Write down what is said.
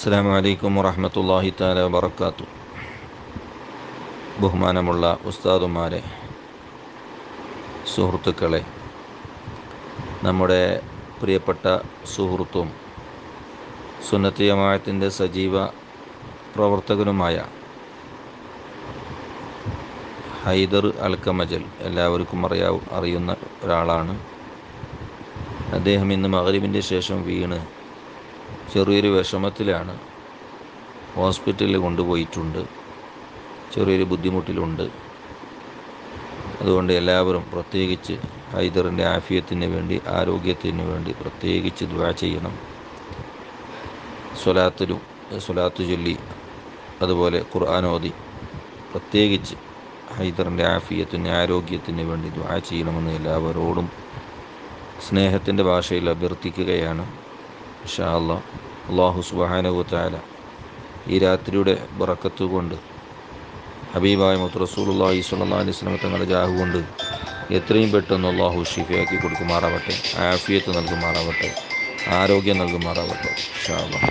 അസ്സാം വലൈക്കും വറഹമത്തല്ലാഹി താല വബർക്കാത്തു ബഹുമാനമുള്ള ഉസ്താദുമാരെ സുഹൃത്തുക്കളെ നമ്മുടെ പ്രിയപ്പെട്ട സുഹൃത്തും സുന്നത്തിയമായത്തിന്റെ സജീവ പ്രവർത്തകനുമായ ഹൈദർ അൽക്കമജൽ എല്ലാവർക്കും അറിയാ അറിയുന്ന ഒരാളാണ്. അദ്ദേഹം ഇന്ന് മകരീബിന്റെ ശേഷം വീണ് ചെറിയൊരു വിഷമത്തിലാണ്. ഹോസ്പിറ്റലിൽ കൊണ്ടുപോയിട്ടുണ്ട്. ചെറിയൊരു ബുദ്ധിമുട്ടിലുണ്ട്. അതുകൊണ്ട് എല്ലാവരും പ്രത്യേകിച്ച് ഹൈദറിന്റെ ആഫിയത്തിന് വേണ്ടി ആരോഗ്യത്തിന് വേണ്ടി പ്രത്യേകിച്ച് ദ്വാ ചെയ്യണം. സ്വലാത്തിലും സ്വലാത്തു ചൊല്ലി അതുപോലെ ഖുർആാനോദി പ്രത്യേകിച്ച് ഹൈദറിന്റെ ആഫിയത്തിന് ആരോഗ്യത്തിന് വേണ്ടി ദ്വാ ചെയ്യണമെന്ന് എല്ലാവരോടും സ്നേഹത്തിന്റെ ഭാഷയിൽ അഭ്യർത്ഥിക്കുകയാണ്. ഇഷാ അല്ല അള്ളാഹു സുബാനുത്താല ഈ രാത്രിയുടെ ബറക്കത്ത് കൊണ്ട് ഹബീബായ മുത്ത് റസൂലുള്ളാഹി സ്വല്ലല്ലാഹി അലൈഹി വസല്ലം തങ്ങളുടെ ജാഹു കൊണ്ട് എത്രയും പെട്ടെന്ന് അള്ളാഹു ഷിഫയാക്കി കൊടുക്കുമാറാവട്ടെ ആഫിയത്ത് നൽകുമാറാവട്ടെ ആരോഗ്യം നൽകുമാറാവട്ടെ ഇൻഷാ അല്ലാഹ്